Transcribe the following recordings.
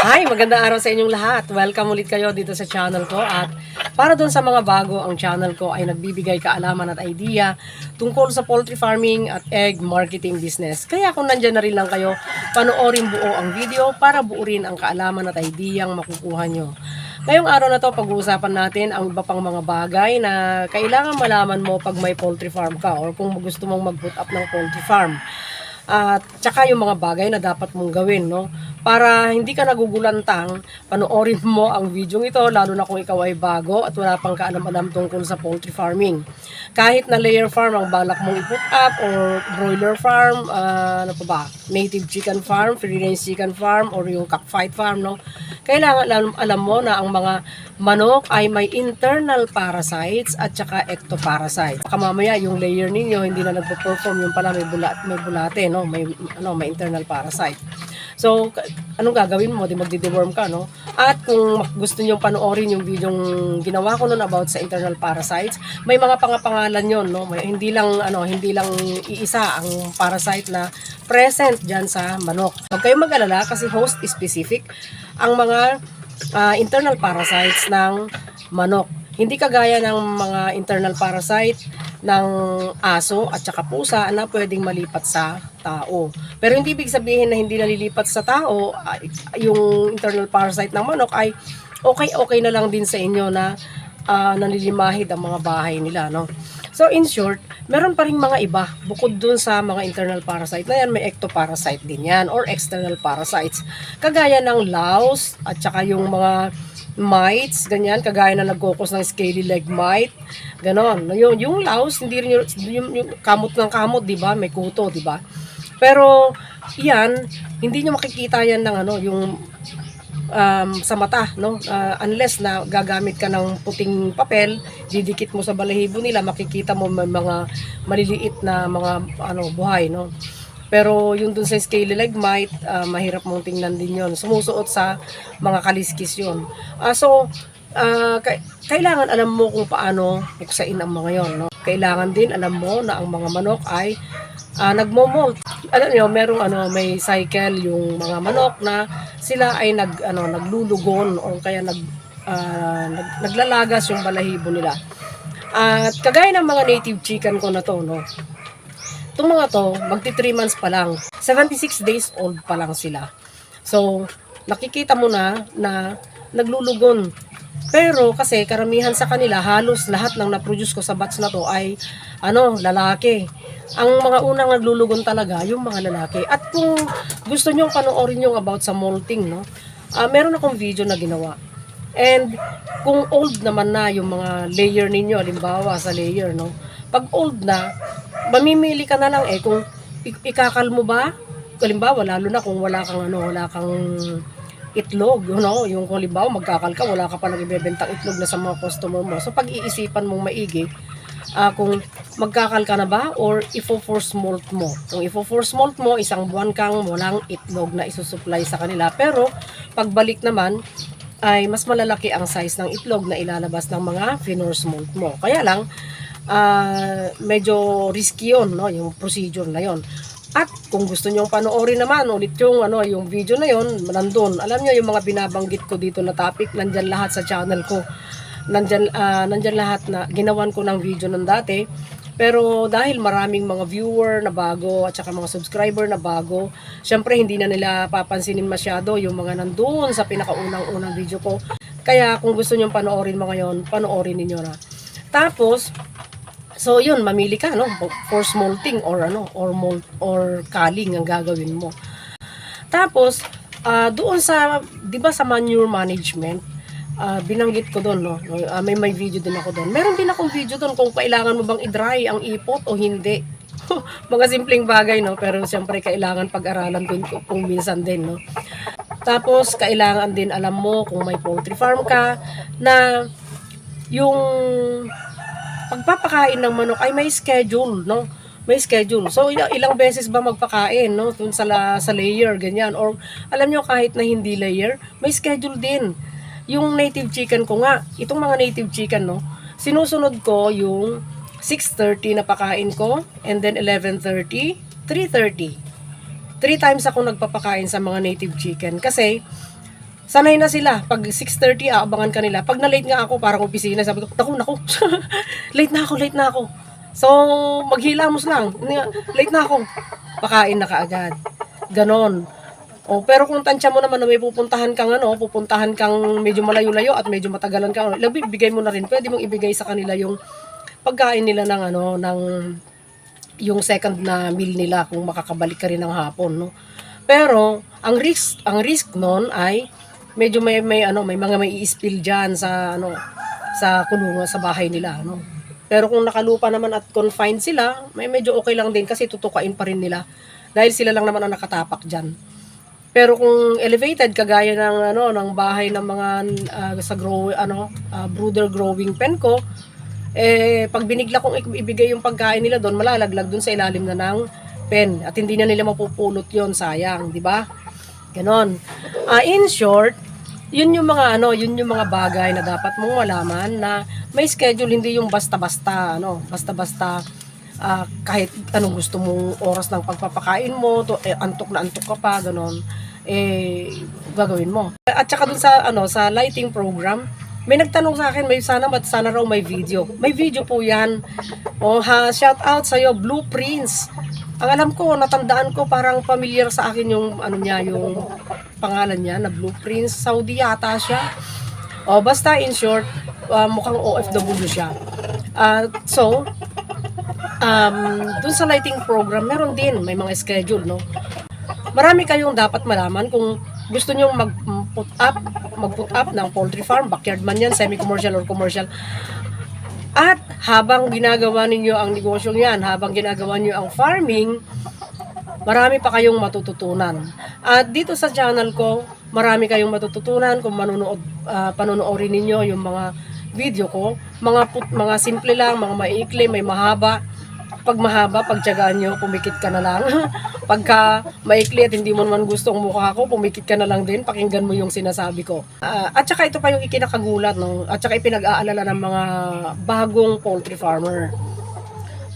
Hi, magandang araw sa inyong lahat. Welcome ulit kayo dito sa channel ko at para doon sa mga bago, ang channel ko ay nagbibigay kaalaman at idea tungkol sa poultry farming at egg marketing business. Kaya kung nandyan na rin lang kayo, panoorin buo ang video para buo rin ang kaalaman at idea ang makukuha nyo. Ngayong araw na to, pag-uusapan natin ang iba pang mga bagay na kailangan malaman mo pag may poultry farm ka or kung gusto mong mag-put up ng poultry farm. At tsaka yung mga bagay na dapat mong gawin, no? Para hindi ka nagugulantang, panoorin mo ang video ito, lalo na kung ikaw ay bago at wala pang kaalam-alam tungkol sa poultry farming. Kahit na layer farm ang balak mong i-put up or broiler farm, ah, ano pa ba, native chicken farm, free range chicken farm, or yung cockfight farm, no? Kailangan alam, alam mo na ang mga manok ay may internal parasites at saka ectoparasites. Baka mamaya yung layer ninyo hindi na nagpo-perform yung pala may bulat may bulate no may ano may internal parasite. So anong gagawin mo? Di magdi-deworm ka no? At kung gusto niyo panoorin yung video ginawa ko noon about sa internal parasites, may mga pangapangalan yon no. May, hindi lang ano hindi lang iisa ang parasite na present diyan sa manok. Huwag kayong mag-alala kasi host specific ang mga ah, internal parasites ng manok. Hindi kagaya ng mga internal parasite ng aso at saka pusa na pwedeng malipat sa tao. Pero hindi ibig sabihin na hindi nalilipat sa tao, yung internal parasite ng manok ay okay-okay na lang din sa inyo na ah, nalilimahid ang mga bahay nila. No? So in short, meron pa rin mga iba bukod dun sa mga internal parasite na yan, may ectoparasite din yan or external parasites. Kagaya ng louse at saka yung mga mites, ganyan, kagaya na nagkukos ng scaly leg mite, ganon. Yung, yung louse, hindi rin yung, yung, yung kamot ng kamot, di ba? May kuto, di ba? Pero, yan, hindi nyo makikita yan ng ano, yung um, sa mata, no? Ah, unless na gagamit ka ng puting papel, didikit mo sa balahibo nila, makikita mo may mga maliliit na mga ano buhay, no? Pero yung dun sa scaly leg mite, ah, mahirap mong tingnan din yon. Sumusuot sa mga kaliskis yon. Ah, so, ka- kailangan alam mo kung paano buksain ang mga yon. No? Kailangan din alam mo na ang mga manok ay ah, nagmo-molt. Alam niyo, merong ano, may cycle yung mga manok na sila ay nag ano naglulugon o kaya nag, ah, nag naglalagas yung balahibo nila. At kagaya ng mga native chicken ko na to, no. Itong mga to, magti 3 months pa lang. 76 days old pa lang sila. So, nakikita mo na na naglulugon. Pero kasi karamihan sa kanila, halos lahat ng na-produce ko sa batch na to ay ano, lalaki. Ang mga unang naglulugon talaga, yung mga lalaki. At kung gusto nyo panoorin yung about sa molting, no? ah, meron akong video na ginawa. And kung old naman na yung mga layer ninyo, halimbawa sa layer, no? Pag old na, mamimili ka na lang eh kung ik- ikakal mo ba? Halimbawa, lalo na kung wala kang ano, wala kang itlog, you know, yung kung halimbawa magkakal ka, wala ka pa nang ibebentang itlog na sa mga customer mo. So pag-iisipan mong maigi, ah, kung magkakal ka na ba or ifo-force molt mo. Kung ifo-force molt mo, isang buwan kang walang itlog na isusupply sa kanila. Pero pagbalik naman, ay mas malalaki ang size ng itlog na ilalabas ng mga finors molt mo. Kaya lang, ah, medyo risky yun, no? yung procedure na yon. At kung gusto nyo panoorin naman ulit yung, ano, yung video na yon, nandun. Alam nyo yung mga binabanggit ko dito na topic, nandyan lahat sa channel ko. Nandyan, ah, nandyan lahat na ginawan ko ng video ng dati. Pero dahil maraming mga viewer na bago at saka mga subscriber na bago, syempre hindi na nila papansinin masyado yung mga nandun sa pinakaunang-unang video ko. Kaya kung gusto nyo panoorin mo ngayon, panoorin ninyo na. Tapos, So yun, mamili ka no for molting or ano or mold or culling ang gagawin mo. Tapos ah, doon sa 'di ba sa manure management, ah, binanggit ko doon no. Ah, may may video din ako doon. Meron din akong video doon kung kailangan mo bang i-dry ang ipot o hindi. Mga simpleng bagay no, pero siyempre kailangan pag-aralan din kung, kung minsan din no. Tapos kailangan din alam mo kung may poultry farm ka na yung pagpapakain ng manok ay may schedule, no? May schedule. So, ilang, beses ba magpakain, no? Dun sa, sa layer, ganyan. Or, alam nyo, kahit na hindi layer, may schedule din. Yung native chicken ko nga, itong mga native chicken, no? Sinusunod ko yung 6.30 na pakain ko, and then 11.30, 3.30. Three times ako nagpapakain sa mga native chicken kasi sanay na sila. Pag 6.30, aabangan ka nila. Pag na-late nga ako, parang opisina, sabi ko, naku, naku, late na ako, late na ako. So, maghilamos lang. Late na ako. Pakain na kaagad. Ganon. O, pero kung tansya mo naman na may pupuntahan kang ano, pupuntahan kang medyo malayo-layo at medyo matagalan ka, labi, ibigay mo na rin. Pwede mong ibigay sa kanila yung pagkain nila ng ano, ng yung second na meal nila kung makakabalik ka rin ng hapon, no. Pero ang risk, ang risk noon ay medyo may may ano, may mga may i-spill diyan sa ano sa kulungan sa bahay nila, no. Pero kung nakalupa naman at confined sila, may medyo okay lang din kasi tutukain pa rin nila dahil sila lang naman ang nakatapak diyan. Pero kung elevated kagaya ng ano ng bahay ng mga ah, sa grow ano ah, brooder growing pen ko, eh pag binigla kong ibigay yung pagkain nila doon, malalaglag doon sa ilalim na ng pen at hindi na nila mapupulot yon sayang, di ba? Ganon. Ah, in short, yun yung mga ano, yun yung mga bagay na dapat mong malaman na may schedule hindi yung basta-basta ano, basta-basta ah, kahit anong gusto mong oras ng pagpapakain mo, to, eh, antok na antok ka pa, ganon, eh, gagawin mo. At saka dun sa, ano, sa lighting program, may nagtanong sa akin, may sana, mat sana raw may video. May video po yan. O ha, shout out sa'yo, Blueprints. Ang alam ko, natandaan ko, parang familiar sa akin yung, ano niya, yung pangalan niya, na Blueprints. Saudi yata siya. O, basta in short, ah, mukhang OFW siya. Ah, so, um, dun sa lighting program, meron din, may mga schedule, no? Marami kayong dapat malaman kung gusto nyo mag-put up, mag-put up ng poultry farm, backyard man yan, semi-commercial or commercial. At habang ginagawa ninyo ang negosyo yan, habang ginagawa niyo ang farming, marami pa kayong matututunan. At dito sa channel ko, marami kayong matututunan kung manunood, ah, panonoorin ninyo yung mga video ko. Mga, put- mga simple lang, mga maikli, may mahaba. Pag mahaba, pagtyagaan nyo, pumikit ka na lang. Pagka maikli at hindi mo naman gusto ang mukha ko, pumikit ka na lang din, pakinggan mo yung sinasabi ko. Ah, at saka ito pa yung ikinakagulat, no? At saka ipinag-aalala ng mga bagong poultry farmer.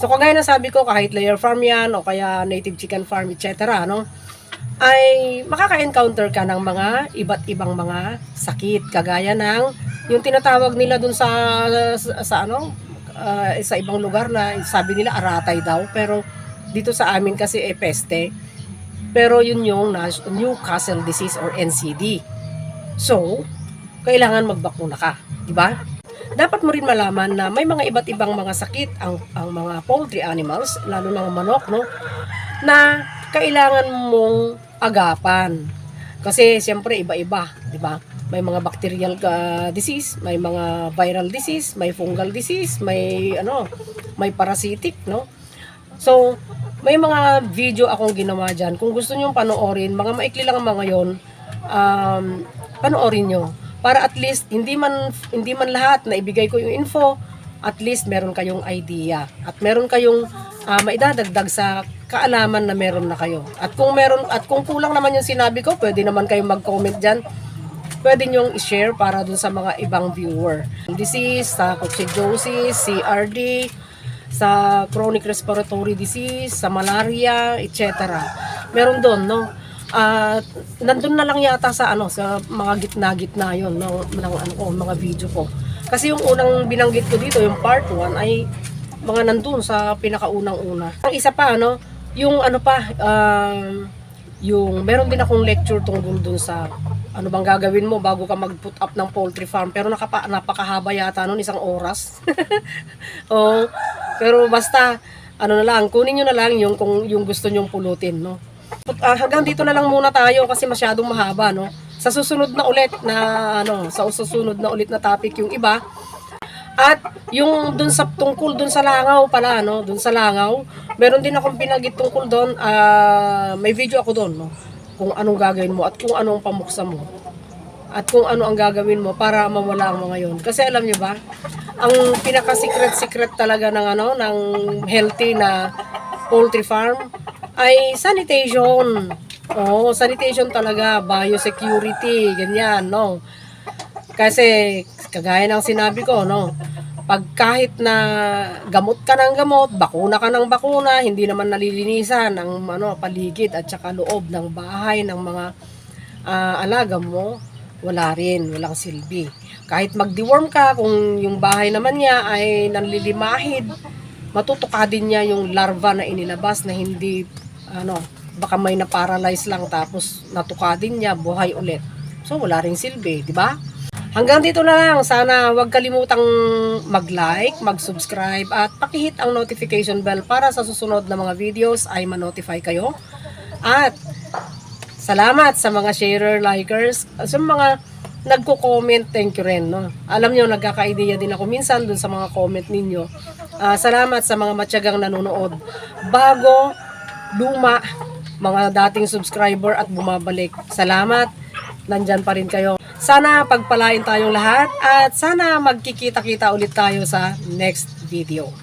So kagaya na sabi ko, kahit layer farm yan o kaya native chicken farm, etc. No? ay makaka-encounter ka ng mga iba't ibang mga sakit kagaya ng yung tinatawag nila dun sa sa, sa ano ah, sa ibang lugar na sabi nila aratay daw pero dito sa amin kasi eh peste pero yun yung Newcastle disease or NCD so kailangan magbakuna ka di ba dapat mo rin malaman na may mga iba't ibang mga sakit ang ang mga poultry animals lalo ang manok no na kailangan mong agapan. Kasi siyempre iba-iba, 'di ba? May mga bacterial ka disease, may mga viral disease, may fungal disease, may ano, may parasitic, no? So, may mga video akong ginawa diyan. Kung gusto niyo panoorin, mga maikli lang ang mga 'yon, um, panoorin nyo. Para at least hindi man hindi man lahat na ibigay ko yung info, at least meron kayong idea at meron kayong ah, maidadagdag sa kaalaman na meron na kayo. At kung meron at kung kulang naman yung sinabi ko, pwede naman kayong mag-comment diyan. Pwede nyo i-share para dun sa mga ibang viewer. Disease, sa coccidiosis, CRD, sa chronic respiratory disease, sa malaria, etc. Meron doon, no? At nandun na lang yata sa ano sa mga gitna-gitna 'yon ng, ng ano ko, mga video ko. Kasi yung unang binanggit ko dito, yung part 1 ay mga nandun sa pinakaunang-una. Ang isa pa ano, yung ano pa um, yung meron din akong lecture tungkol dun sa ano bang gagawin mo bago ka mag-put up ng poultry farm pero nakapa, napakahaba yata nun isang oras. oh, pero basta ano na lang, kunin nyo na lang yung kung yung gusto nyong pulutin, no. Ah, hanggang dito na lang muna tayo kasi masyadong mahaba, no. Sa susunod na ulit na ano, sa susunod na ulit na topic yung iba. At yung dun sa tungkol dun sa langaw pala, no, dun sa langaw, meron din akong pinagit tungkol doon, ah, may video ako doon, no, kung anong gagawin mo at kung anong pamuksa mo. At kung ano ang gagawin mo para mawala ang mga yun. Kasi alam niyo ba, ang pinaka-secret-secret talaga ng ano, ng healthy na poultry farm ay sanitation. Oo, sanitation talaga, biosecurity, ganyan, no. Kasi kagaya ng sinabi ko, no, pag kahit na gamot ka ng gamot, bakuna ka ng bakuna, hindi naman nalilinisan ang ano, paligid at saka loob ng bahay ng mga ah, alaga mo, wala rin, walang silbi. Kahit mag-deworm ka, kung yung bahay naman niya ay nanlilimahid, matutuka din niya yung larva na inilabas na hindi, ano, baka may na-paralyze lang tapos natuka din niya, buhay ulit. So, wala rin silbi, di ba? Hanggang dito na lang. Sana huwag kalimutang mag-like, mag-subscribe at pakihit ang notification bell para sa susunod na mga videos ay ma-notify kayo. At salamat sa mga sharer, likers, sa mga nagko-comment, thank you rin. No? Alam nyo, nagkaka-idea din ako minsan dun sa mga comment ninyo. Ah, salamat sa mga matyagang nanonood. Bago, luma, mga dating subscriber at bumabalik. Salamat, nandyan pa rin kayo. Sana pagpalain tayong lahat at sana magkikita-kita ulit tayo sa next video.